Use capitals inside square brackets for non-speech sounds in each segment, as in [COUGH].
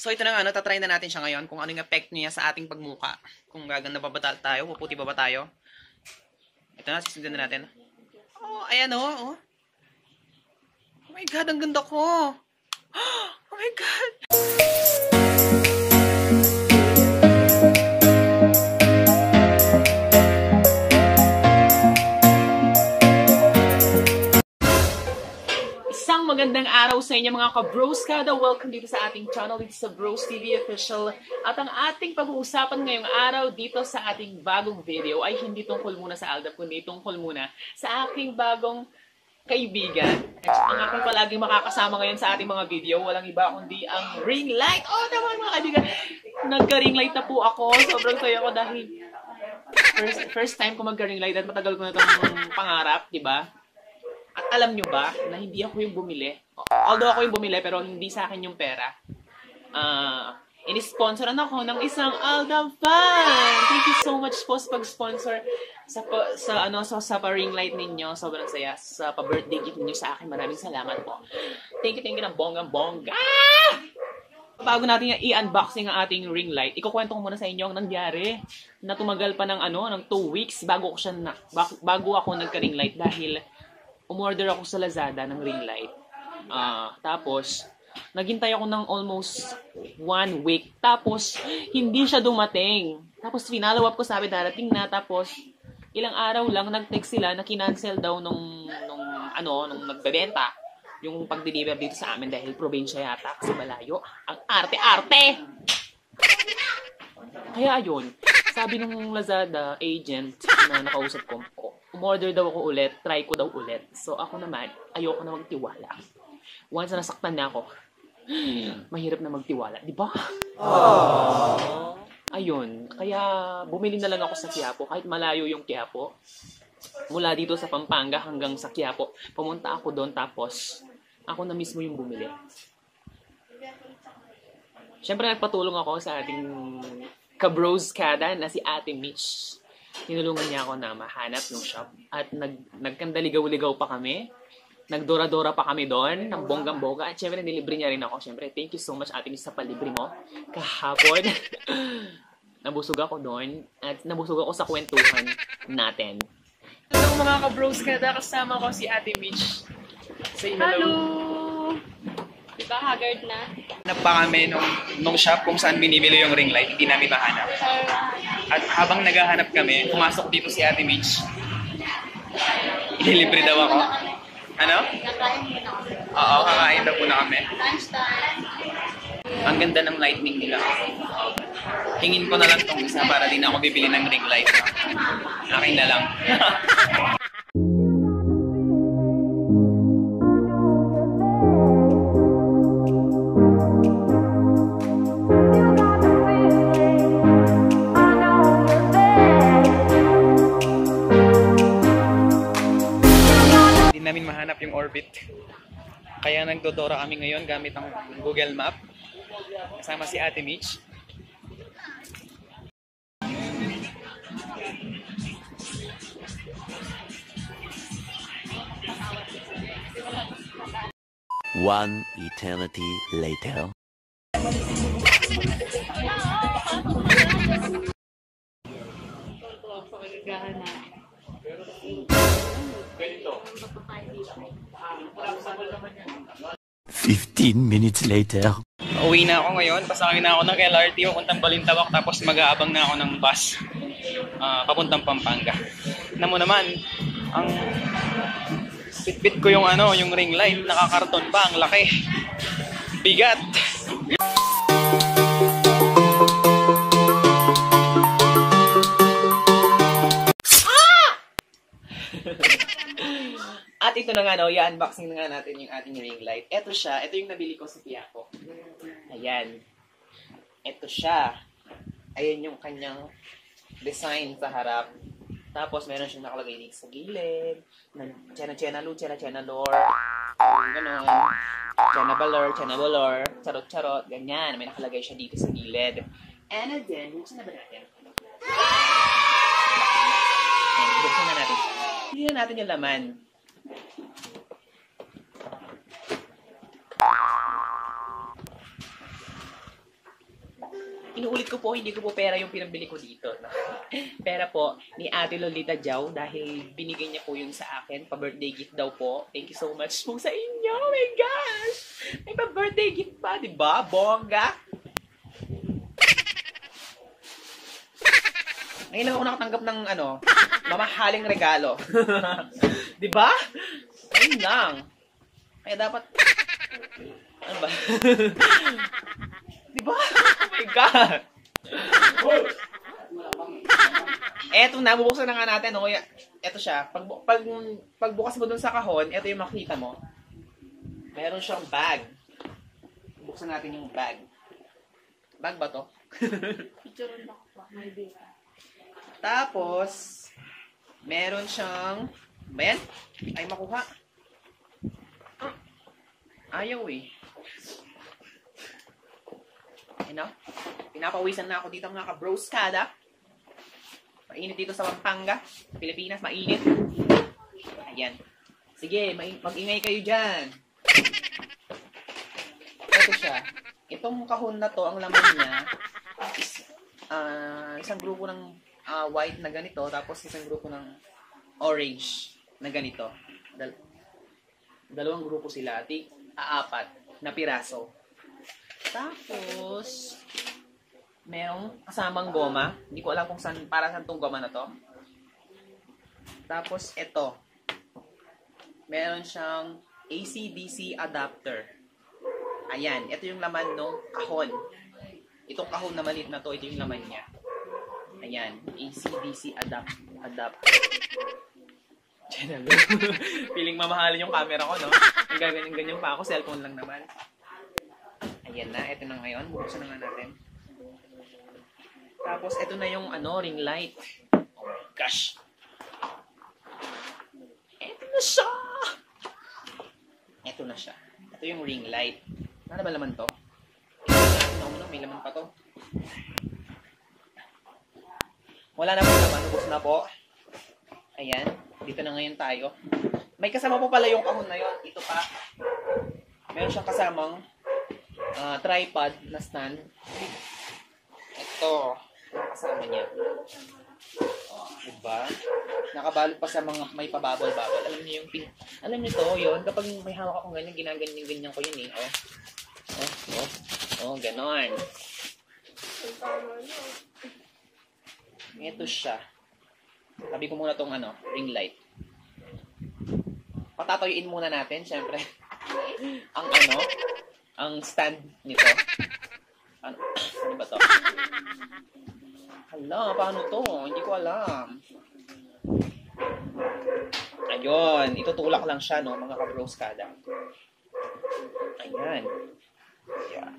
So ito na nga, no, tatry na natin siya ngayon kung ano yung effect niya sa ating pagmuka. Kung gaganda ba ba tayo, puputi ba ba tayo. Ito na, sisindan na natin. Oh, ayan oh, oh. Oh my God, ang ganda ko. [GASPS] Oh my God. Magandang araw sa inyo mga ka-bros kada. Welcome dito sa ating channel, dito sa Bros TV Official. At ang ating pag-uusapan ngayong araw dito sa ating bagong video ay hindi tungkol muna sa Aldab, kundi tungkol muna sa aking bagong kaibigan. Ang aking palaging makakasama ngayon sa ating mga video, walang iba kundi ang ring light. Oh, tama mga kaibigan. Nagka-ring light na po ako. Sobrang saya ko dahil first, first time ko magka-ring light at matagal ko na itong pangarap, di ba? At alam nyo ba na hindi ako yung bumili? Although ako yung bumili, pero hindi sa akin yung pera. Ah, inisponsoran ako ng isang Alda fan. Thank you so much po sa pag-sponsor sa sa ano sa, sa pa-ring light ninyo. Sobrang saya sa pa-birthday gift ninyo sa akin. Maraming salamat po. Thank you, thank you ng bonggang bongga. Bago natin i-unboxing ang ating ring light, ikukwento ko muna sa inyo ang nangyari na tumagal pa ng ano, ng 2 weeks bago ko siya na, bago ako nagka-ring light dahil umorder ako sa Lazada ng ring light. Ah, tapos naghintay ako ng almost one week. Tapos hindi siya dumating. Tapos finalo up ko sabi darating na tapos ilang araw lang nag-text sila na kinancel daw nung nung ano nung nagbebenta yung pag-deliver dito sa amin dahil probinsya yata kasi malayo. Ang arte-arte! Kaya ayun, sabi nung Lazada agent na nakausap ko, umorder daw ako ulit, try ko daw ulit. So ako naman, ayoko na magtiwala. Once na nasaktan na ako, mahirap na magtiwala, di ba? Ayun, kaya bumili na lang ako sa Quiapo, kahit malayo yung Quiapo. Mula dito sa Pampanga hanggang sa Quiapo, pumunta ako doon tapos ako na mismo yung bumili. Siyempre nagpatulong ako sa ating kabros kada na si Ate Mitch. Tinulungan niya ako na mahanap ng shop at nag nagkandaligaw-ligaw pa kami. Nagdora-dora pa kami doon ng bonggang-bongga at syempre nilibre niya rin ako. Syempre, thank you so much Ate Mitch sa palibre mo kahapon. [LAUGHS] nabusog ako doon at nabusog ako sa kwentuhan natin. Hello mga ka-bros kada, kasama ko si Ate Mitch. Say hello. Hello! Diba haggard na? Hanap pa kami nung, nung shop kung saan binibili yung ring light, hindi namin mahanap. At habang naghahanap kami, pumasok dito si Ate Mitch. Ililibre daw ako. Ano? Nakain mo na kami. Oo, kakain daw muna kami. Lunchtime. Ang ganda ng lightning nila. Hingin ko na lang tong isa para di na ako bibili ng ring light. Akin na lang. [LAUGHS] namin mahanap yung orbit. Kaya nagdodora kami ngayon gamit ang Google Map. Kasama si Ate Mitch. One eternity later. Fifteen minutes later. Uwi na ako ngayon. Pasakay na ako ng LRT papuntang Balintawak tapos mag-aabang na ako ng bus ah, papuntang Pampanga. Tignan mo naman, ang bitbit ko yung ano, yung ring light, nakakarton pa, ang laki. Bigat. At ito na nga, no, i-unboxing na nga natin yung ating ring light. Ito siya, ito yung nabili ko sa Piaco. Ayan. Ito siya. Ayan yung kanyang design sa harap. Tapos meron siyang nakalagay dito sa gilid. Chena chena lu, chena chena lor. Ganon. Chena balor, chena balor. Charot charot. Ganyan. May nakalagay siya dito sa gilid. And then, buksan na ba natin? Ayan, buksan na natin. Tingnan natin yung laman. Inuulit ko po, hindi ko po pera yung pinambili ko dito. No? [LAUGHS] Pera po ni Ate Lolita Jau dahil binigay niya po yun sa akin. Pa-birthday gift daw po. Thank you so much po sa inyo. Oh my gosh! May pa-birthday gift pa, di ba? Bongga! Ngayon lang ako nakatanggap ng ano, mamahaling regalo. [LAUGHS] di ba? Ayun lang. Kaya dapat... Ano ba? di ba? Oh my God! Eto na, bubuksan na nga natin. Oh. Eto siya. Pag, pag, pagbukas mo dun sa kahon, eto yung makita mo. Meron siyang bag. Buksan natin yung bag. Bag ba to? Tapos, meron siyang, ba? Ay, makuha. Ayaw eh. You know? Pinapawisan na ako dito mga kabroskada. Mainit dito sa Pampanga, Pilipinas, mainit. Ayan. Sige, mag-ingay kayo dyan. Ito siya. Itong kahon na to, ang laman niya, is, ah, isang grupo ng ah, white na ganito, tapos isang grupo ng orange na ganito. Dal- dalawang grupo sila, ati aapat na piraso. Tapos, merong kasamang goma. Hindi ko alam kung saan, para saan tong goma na to. Tapos, ito. Meron siyang AC-DC adapter. Ayan, ito yung laman ng kahon. Itong kahon na maliit na to, ito yung laman niya. Ayan, AC-DC adapt adapter. Channel. [LAUGHS] Feeling mamahalin yung camera ko, no? Ang gaganyan-ganyan pa ako, cellphone lang naman. Ayan na, ito na ngayon. Buksan na nga natin. Tapos, ito na yung ano, ring light. Oh my gosh. Ito na siya! Ito na siya. Ito yung ring light. Ano ba laman to? Na, no, may laman pa to. Wala na po naman, ubos na po. Ayan, dito na ngayon tayo. May kasama po pala yung kahon na yun. Ito pa. Meron siyang kasamang ah, tripod na stand. Ito. Kasama niya. Oh, diba? Nakabalot pa sa mga may pababol-babol. Alam niyo yung pin... Alam niyo to, yun. Kapag may hawak akong ganyan, ginaganyan-ganyan ko yun eh. Oh. Oh, oh. Oh, ganon. Ito siya. Tabi ko muna tong ano, ring light. Patatayuin muna natin, syempre. [LAUGHS] ang ano, ang stand nito. Ano, [COUGHS] ano ba to? Hala, paano to? Hindi ko alam. Ayun, itutulak lang siya, no, mga kabroskada. Ayan. Ayan.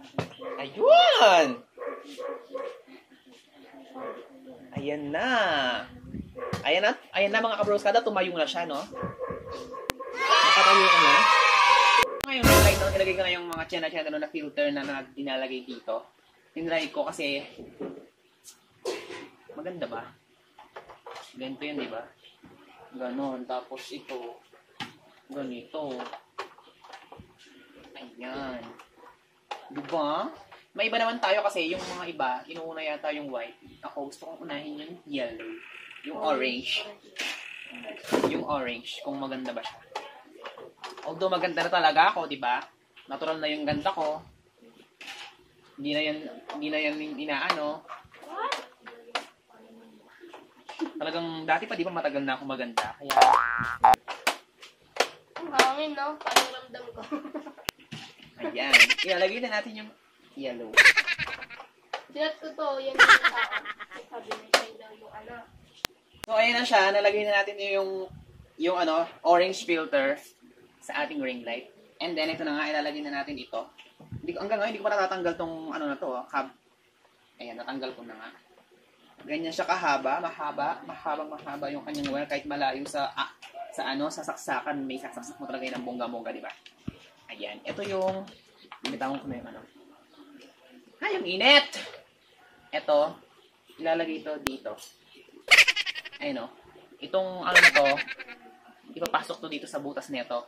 Ayun! Ayan na. Ayan na, ayan na mga kabroskada, tumayo na siya, no? Nakatayo ka na. Ngayon, nilagay ko, nilagay ko na yung mga chena-chena na filter na, na inalagay dito. Tinry ko kasi maganda ba? Ganito yan, di ba? Ganon. Tapos ito, ganito. Ayan. Di ba? May iba naman tayo kasi yung mga iba, inuuna yata yung white. Ako gusto kong unahin yung yellow. Yung orange. Yung orange, kung maganda ba siya. Although maganda na talaga ako, di ba? Natural na yung ganda ko. Hindi na yan, hindi na yan inaano. Talagang dati pa di ba matagal na ako maganda. Kaya Ang hangin, no? Pakiramdam ko. ayan. Ilalagay na natin yung yellow. Sinat ko to, yan yung tao. Sabi niya siya daw yung ano. So ayan na siya, nalagay na natin yung yung ano, orange filter sa ating ring light. And then ito na nga ilalagay na natin ito. Hindi ko hanggang ngayon hindi ko pa natatanggal tong ano na to, ah, cab. Ayan, natanggal ko na nga. Ganyan siya kahaba, mahaba, mahaba, mahaba yung kanyang wire kahit malayo sa ah, sa ano, sa saksakan, may sasaksak mo talaga ng bongga-bongga, di ba? Ayan, ito yung binitawan ko na yung ano. Ay, ang init! Ito, ilalagay ito dito. Ayun o. Itong ano na to, ipapasok to dito sa butas nito.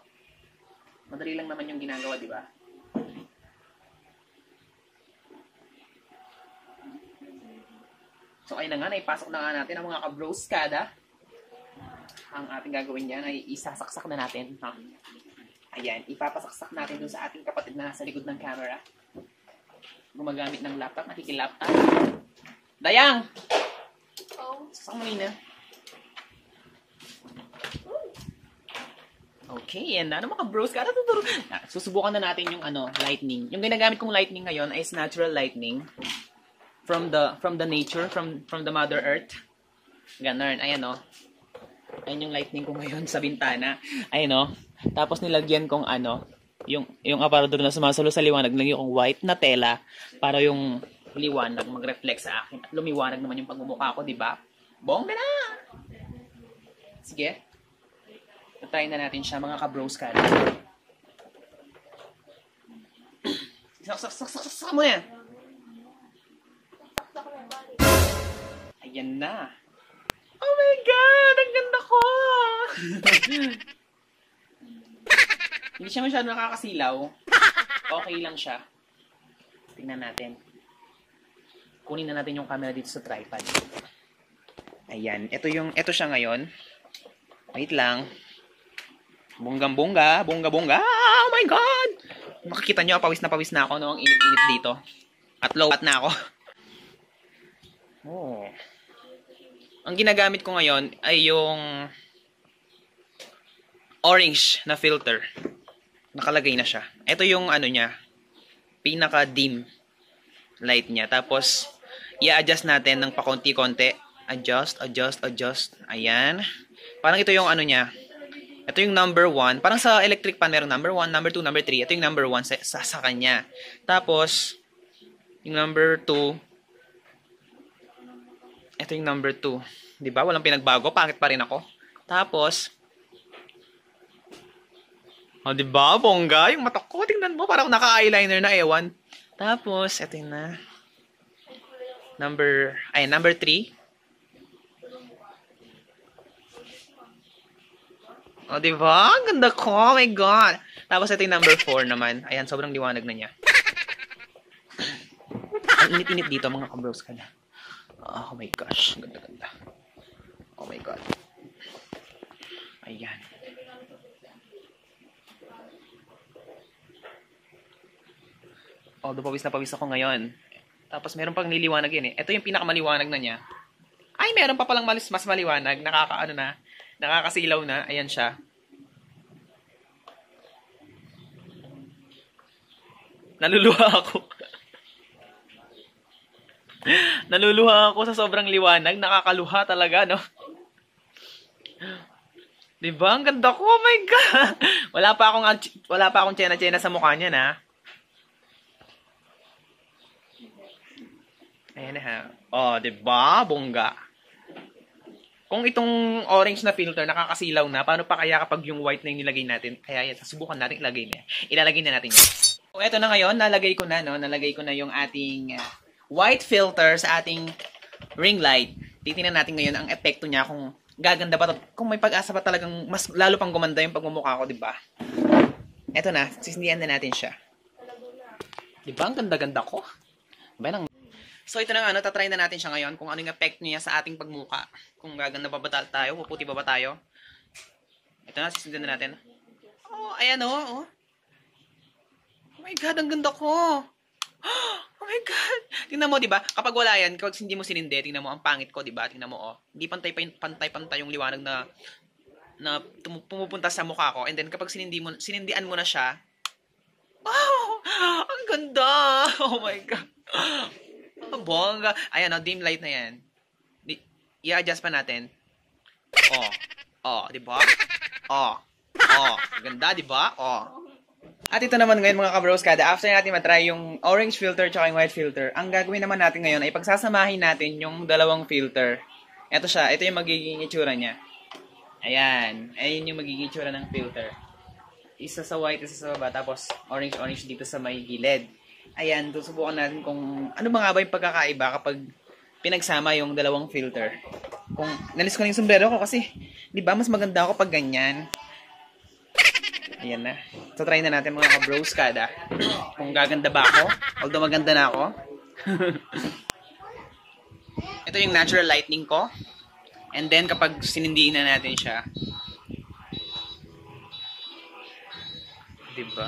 Madali lang naman yung ginagawa, di ba? So, ayun na nga, naipasok na nga natin ang mga kabroskada. Ang ating gagawin dyan ay isasaksak na natin. Ha? Ayan, ipapasaksak natin dun sa ating kapatid na nasa likod ng camera. Gumagamit ng laptop, nakikilaptop. Dayang! Oh. Saksak mo na. Okay, na. Ano mga bros ka? Natuturo. Ah, Susubukan na natin yung ano, lightning. Yung ginagamit kong lightning ngayon is natural lightning from the from the nature, from from the Mother Earth. Ganun. Ayan oh. Ayan yung lightning ko ngayon [LAUGHS] sa bintana. Ayan oh. Tapos nilagyan kong ano, yung yung aparador na sumasalo sa liwanag, nilagyan kong white na tela para yung liwanag mag-reflect sa akin. At lumiwanag naman yung pagmumukha ko, di ba? Bongga na! Sige. Try na natin siya, mga ka-bros ka. Sak, sak, sak, sak, sak mo yan. Ayan na. Oh my God! Ang ganda ko! [LAUGHS] Hindi siya masyado nakakasilaw. Okay lang siya. Tingnan natin. Kunin na natin yung camera dito sa tripod. Ayan. Ito yung, ito siya ngayon. Wait lang. Bonggang-bongga. Bongga-bongga. Oh my God! Makikita nyo, pawis na pawis na ako noong init-init dito. At low na ako. [LAUGHS] Oh. Ang ginagamit ko ngayon ay yung orange na filter. Nakalagay na siya. Ito yung ano niya, pinaka-dim light niya. Tapos, i-adjust natin ng pakonti-konti. Adjust, adjust, adjust. Ayan. Parang ito yung ano niya. Ito yung number 1. Parang sa electric pan, meron number 1, number 2, number 3. Ito yung number 1 sa, sa, sa kanya. Tapos, yung number 2, ito yung number 2. 'Di ba? Walang pinagbago, pangit pa rin ako. Tapos Oh, 'di ba? Bongga, yung mata ko, tingnan mo, parang naka-eyeliner na ewan. Tapos, ito na number ay number 3. Oh, 'di ba? Ang ganda ko. Oh my god. Tapos ito yung number 4 naman. Ayan, sobrang liwanag na niya. Ang init-init dito, mga kabros ka na. Oh my gosh, ganda ganda. Oh my god. Ayan. Although pawis na pawis ako ngayon. Tapos meron pang niliwanag yun eh. Ito yung pinakamaliwanag na niya. Ay, meron pa palang malis, mas maliwanag. Nakakaano na. Nakakasilaw na. Ayan siya. Naluluha ako. Naluluha ako sa sobrang liwanag. Nakakaluha talaga, no? Diba? Ang ganda ko. Oh my God! Wala pa akong, wala pa akong tsena-tsena sa mukha niya, na. Ayan na ha. Oh, diba? Bongga. Kung itong orange na filter nakakasilaw na, paano pa kaya kapag yung white na yung nilagay natin? Kaya yan, subukan natin ilagay na. Ilalagay na natin yan. So, eto na ngayon, nalagay ko na, no? Nalagay ko na yung ating uh, white filter sa ating ring light. Titingnan natin ngayon ang epekto niya kung gaganda ba to. Kung may pag-asa pa talagang mas lalo pang gumanda yung pagmumukha ko, di ba? Eto na, sisindihan na natin siya. Di ba? Ang ganda-ganda ko. Ba So ito na nga, ano, tatry na natin siya ngayon kung ano yung effect niya sa ating pagmuka. Kung gaganda ba ba tayo, puputi ba ba tayo. Ito na, sisindihan na natin. Oh, ayan oh, oh. Oh my God, ang ganda ko. [GASPS] Oh my God. Tingnan mo, di ba? Kapag wala yan, kapag hindi mo sinindi, tingnan mo, ang pangit ko, di ba? Tingnan mo, oh. Hindi pantay-pantay yung liwanag na na pumupunta sa mukha ko. And then, kapag sinindi mo, sinindian mo na siya, wow! [GASPS] Ang ganda! [LAUGHS] Oh my God. [GASPS] Ang bongga. Ayan, oh, dim light na yan. I-adjust pa natin. Oh. Oh, di ba? Oh. Oh. Ganda, di ba? Oh. At ito naman ngayon mga kabros kada, after natin matry yung orange filter tsaka yung white filter, ang gagawin naman natin ngayon ay pagsasamahin natin yung dalawang filter. Ito siya, ito yung magiging itsura niya. Ayan, ayun yung magiging itsura ng filter. Isa sa white, isa sa baba, tapos orange-orange dito sa may gilid. Ayan, susubukan natin kung ano ba nga ba yung pagkakaiba kapag pinagsama yung dalawang filter. Kung nalis ko na yung sombrero ko kasi, di ba, mas maganda ako pag ganyan. Ayan na. So, try na natin mga ka-bros kada. Kung gaganda ba ako. Although maganda na ako. [LAUGHS] Ito yung natural lightning ko. And then, kapag sinindiin na natin siya, diba?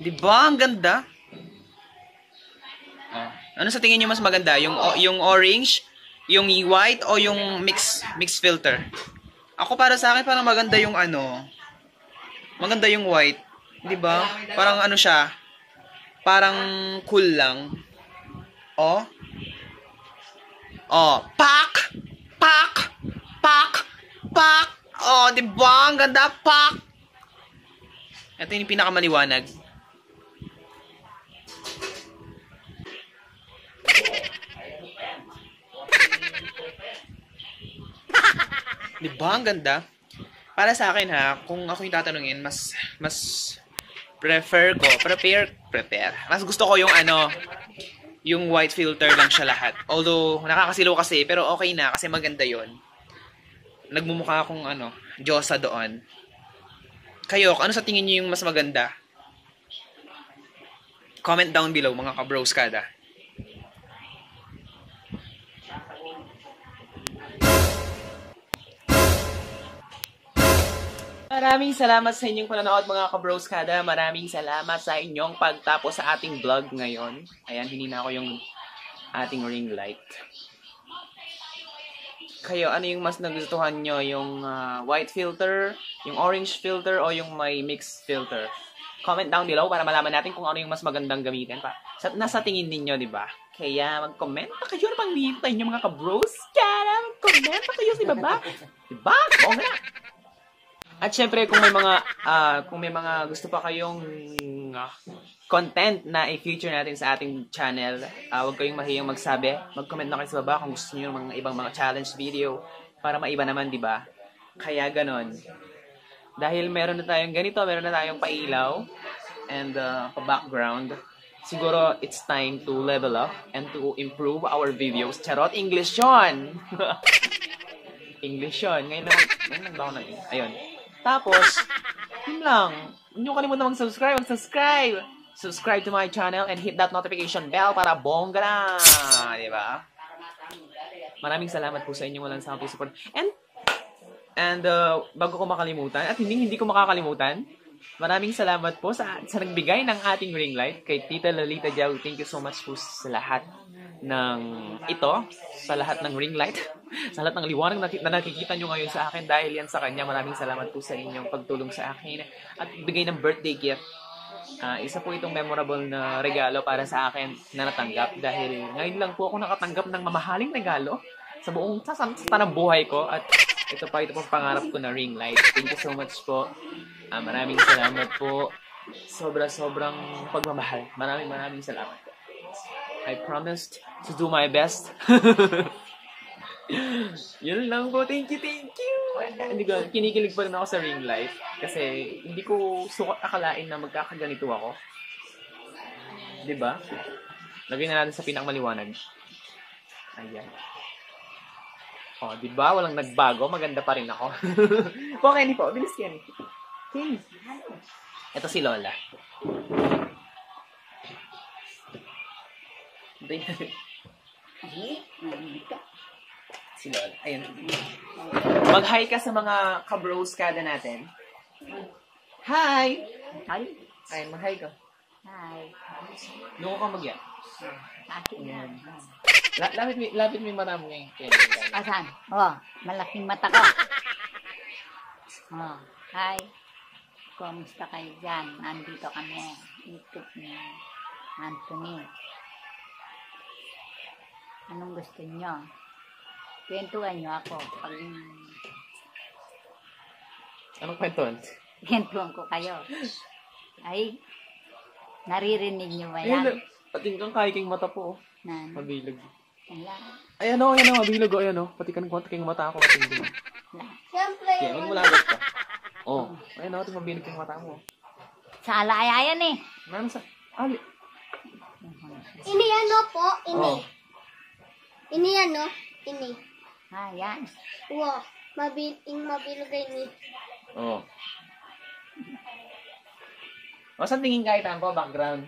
Diba? Ang ganda. Ano sa tingin niyo mas maganda? Yung o- yung orange, yung white o yung mix mix filter? Ako para sa akin parang maganda yung ano. Maganda yung white, 'di ba? Parang ano siya? Parang cool lang. Oh. Oh, pak! Pak! Pak! Pak! Oh, 'di ba? Ang ganda, pak! Ito yung pinakamaliwanag. Di ba? Ang ganda. Para sa akin ha, kung ako yung tatanungin, mas, mas prefer ko, prepare, prepare. Mas gusto ko yung ano, yung white filter lang siya lahat. Although, nakakasilo kasi, pero okay na, kasi maganda yon Nagmumukha akong ano, Diyosa doon. Kayo, ano sa tingin niyo yung mas maganda? Comment down below, mga kabros kada. Maraming salamat sa inyong panonood mga kabros kada. Maraming salamat sa inyong pagtapos sa ating vlog ngayon. Ayan, hinina ko yung ating ring light. Kayo, ano yung mas nagustuhan nyo? Yung ah, white filter, yung orange filter, o yung may mixed filter? Comment down below para malaman natin kung ano yung mas magandang gamitin pa. Sa, nasa tingin ninyo, di ba? Kaya mag-comment pa kayo na pang hihintay nyo mga kabros. Kaya mag-comment pa kayo sa baba. Diba? Oo nga. At syempre kung may mga ah, kung may mga gusto pa kayong ah, content na i-feature natin sa ating channel, ah, huwag kayong mahiyang magsabi. Mag-comment na kayo sa baba kung gusto niyo ng mga ibang mga challenge video para maiba naman, 'di ba? Kaya ganon. Dahil meron na tayong ganito, meron na tayong pailaw and uh, pa-background. Siguro it's time to level up and to improve our videos. Charot, English yun! [LAUGHS] English yun. Ngayon lang, ngayon lang ba ako nag Ayun. Tapos, yun lang. Huwag niyo kalimutan mag-subscribe. Mag-subscribe! Subscribe to my channel and hit that notification bell para bongga na! Di ba? Maraming salamat po sa inyong walang sawang support. And, and uh, bago ko makalimutan, at hindi hindi ko makakalimutan, maraming salamat po sa, sa nagbigay ng ating ring light kay Tita Lolita Jau. Thank you so much po sa lahat ng ito, sa lahat ng ring light, [LAUGHS] sa lahat ng liwanag na, na nakikita nyo ngayon sa akin dahil yan sa kanya. Maraming salamat po sa inyong pagtulong sa akin at bigay ng birthday gift. Ah, isa po itong memorable na regalo para sa akin na natanggap dahil ngayon lang po ako nakatanggap ng mamahaling regalo sa buong sa, sa, sa buhay ko at ito pa ito pong pangarap ko na ring light. Thank you so much po. Ah, maraming salamat po. Sobra-sobrang pagmamahal. Maraming maraming salamat. I promised to do my best. [LAUGHS] Yun lang po. Thank you, thank you. Hindi ko, kinikilig pa rin ako sa ring light. Kasi hindi ko sukat akalain na magkakaganito ako. ba? Lagyan na natin sa pinakamaliwanag. Ayan. Oh, 'di ba? Walang nagbago, maganda pa rin ako. [LAUGHS] po, Kenny po, bilis Kenny. Ito si Lola. Si Lola. Ayun. Mag-hi ka sa mga kabros kada natin. Hi! Hi. Ay, mag-hi ka. Hi. Doon ka mag-yan. La- lapit mo, lapit mo yung mata mo ngayon. Asan? Oh, malaking mata ko. Oh, hi. Kumusta kayo dyan? Nandito kami. YouTube ni Anthony. Anong gusto nyo? Kwentuhan nyo ako. Pag Anong kwentuhan? kwentuhan ko kayo. Ay, naririnig nyo ba Ayun, yan? pati kang kahiking mata po. oh. Na, Mabilog. wala. Ayan o, ayan o, mabilog o, ayan o. Pati kan kahiking mata ako. Wala. Siyempre, Kaya, magmulagot ka. Oh, ayan o, mabilog yung mata mo. Sa alaya yan eh. Meron sa... Ali. ini ano po, ini. Oh. Ini ano, ini. Ah, yan. Wow, mabil ing mabilogay ni. Oh. O, saan tingin kahit ang background?